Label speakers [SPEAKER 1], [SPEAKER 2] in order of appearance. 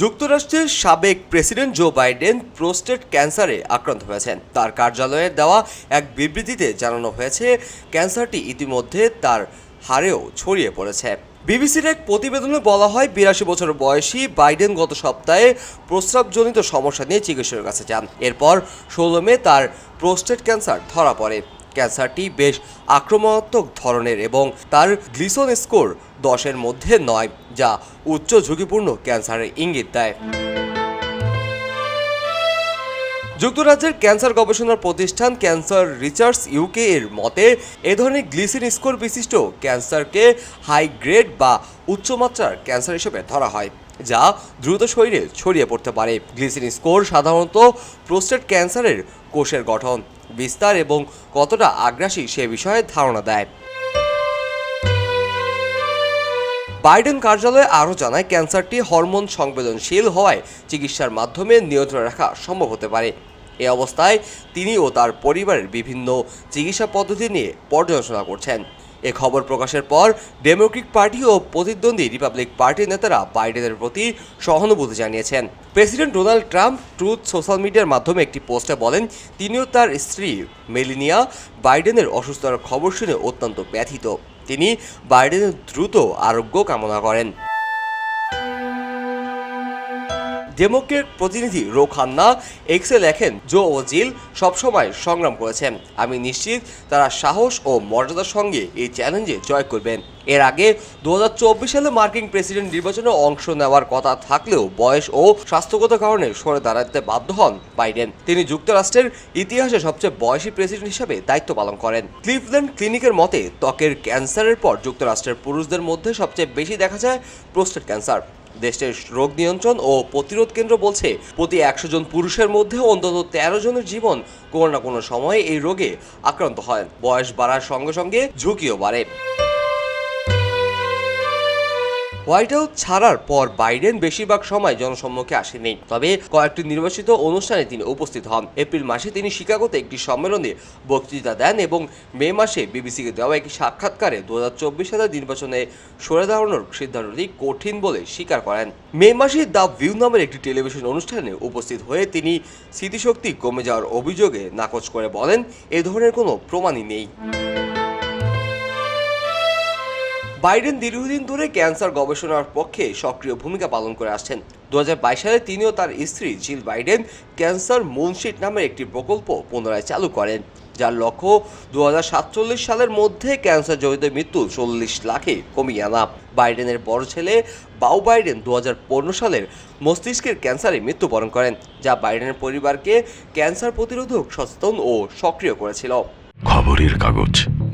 [SPEAKER 1] যুক্তরাষ্ট্রের সাবেক president Joe Biden prostate ক্যান্সারে আক্রান্ত হয়েছেন। তার কার্যালয়ের দেওয়া এক বিবৃতিতে জানানো হয়েছে, ক্যান্সারটি ইতিমধ্যে তার হারেও ছড়িয়ে পড়েছে। বিবিসির এক প্রতিবেদনে বলা হয়, বিরাশি বছর বয়সী বাইডেন গত সপ্তাহে প্রস্রাবজনিত সমস্যা নিয়ে চিকিৎসকের কাছে যান। এরপর ষোলো মে তার প্রোস্টেট ক্যান্সার ধরা পড়ে। ক্যান্সারটি বেশ আক্রমণাত্মক ধরনের এবং তার গ্লিসন স্কোর দশের মধ্যে নয়, যা উচ্চ ঝুঁকিপূর্ণ ক্যান্সারের ইঙ্গিত দেয়। যুক্তরাজ্যের ক্যান্সার গবেষণা প্রতিষ্ঠান ক্যান্সার রিসার্চ ইউকে এর মতে, এ ধরনের গ্লিসিন স্কোর বিশিষ্ট ক্যান্সারকে হাই গ্রেড বা উচ্চমাত্রার ক্যান্সার হিসেবে ধরা হয়। যা দ্রুত শরীরে ছড়িয়ে পড়তে পারে। গ্লিসিন স্কোর সাধারণত প্রোস্টেট ক্যান্সারের কোষের গঠন, বিস্তার এবং কতটা আগ্রাসী সে বিষয়ে ধারণা দেয়। বাইডেন কার্যালয়ে আরও জানায়, ক্যান্সারটি হরমোন সংবেদনশীল হওয়ায় চিকিৎসার মাধ্যমে নিয়ন্ত্রণে রাখা সম্ভব হতে পারে। এ অবস্থায় তিনি ও তার পরিবারের বিভিন্ন চিকিৎসা পদ্ধতি নিয়ে পর্যালোচনা করছেন। এ খবর প্রকাশের পর ডেমোক্রেটিক পার্টি ও প্রতিদ্বন্দ্বী রিপাবলিক পার্টির নেতারা বাইডেনের প্রতি সহানুভূতি জানিয়েছেন। President Donald Trump Truth Social মিডিয়ার মাধ্যমে একটি পোস্টে বলেন, তিনিও তার স্ত্রী মেলিনিয়া বাইডেনের অসুস্থতার খবর শুনে অত্যন্ত ব্যথিত। তিনি বাইডেনের দ্রুত আরোগ্য কামনা করেন। ডেমোক্রেট প্রতিনিধি রো খান্না এক্সে লেখেন, জো ও জিল সবসময় সংগ্রাম করেছেন। আমি নিশ্চিত তারা সাহস ও মর্যাদার সঙ্গে এই চ্যালেঞ্জে জয় করবেন। এর আগে দু হাজার চব্বিশ সালে মার্কিন প্রেসিডেন্ট নির্বাচনে অংশ নেওয়ার কথা থাকলেও বয়স ও স্বাস্থ্যগত কারণে সরে দাঁড়াতে বাধ্য হন বাইডেন। তিনি যুক্তরাষ্ট্রের ইতিহাসে সবচেয়ে বয়সী প্রেসিডেন্ট হিসেবে দায়িত্ব পালন করেন। ক্লিফল্যান্ড ক্লিনিকের মতে, ত্বকের ক্যান্সারের পর যুক্তরাষ্ট্রের পুরুষদের মধ্যে সবচেয়ে বেশি দেখা যায় প্রোস্টেট ক্যান্সার। দেশটির রোগ নিয়ন্ত্রণ ও প্রতিরোধ কেন্দ্র বলছে, প্রতি একশো জন পুরুষের মধ্যে অন্তত তেরো জনের জীবন কোনো না কোনো সময়ে এই রোগে আক্রান্ত হয়। বয়স বাড়ার সঙ্গে সঙ্গে ঝুঁকিও বাড়ে। হোয়াইট হাউস ছাড়ার পর বাইডেন বেশিরভাগ সময় জনসম্মুখে আসেনি তবে কয়েকটি নির্বাচিত অনুষ্ঠানে তিনি উপস্থিত হন। এপ্রিল মাসে তিনি শিকাগোতে একটি সম্মেলনে বক্তৃতা দেন এবং মে মাসে বিবিসিকে দেওয়া একটি সাক্ষাৎকারে দু হাজার চব্বিশ সালের নির্বাচনে সরে দাঁড়ানোর সিদ্ধান্তটি কঠিন বলে স্বীকার করেন। মে মাসে দ্য ভিউ নামের একটি টেলিভিশন অনুষ্ঠানে উপস্থিত হয়ে তিনি স্মৃতিশক্তি কমে যাওয়ার অভিযোগে নাকচ করে বলেন, এ ধরনের কোনো প্রমাণই নেই। বাইডেন দীর্ঘদিন ধরে ক্যান্সার গবেষণার পক্ষে সক্রিয় ভূমিকা পালন করে আসছেন। দু হাজার বাইশ সালে তিনিও তার স্ত্রী জিল বাইডেন ক্যান্সার মুনশিট নামের একটি প্রকল্প পুনরায় চালু করেন, যার লক্ষ্য দু হাজার সাতচল্লিশ সালের মধ্যে ক্যান্সার জড়িত মৃত্যু চল্লিশ লাখে কমিয়ে আনা। বাইডেনের বড় ছেলে বাউ বাইডেন দু হাজার পনেরো সালের মস্তিষ্কের ক্যান্সারে মৃত্যুবরণ করেন, যা বাইডেনের পরিবারকে ক্যান্সার প্রতিরোধক সচেতন ও সক্রিয় করেছিল।
[SPEAKER 2] খবরের কাগজ।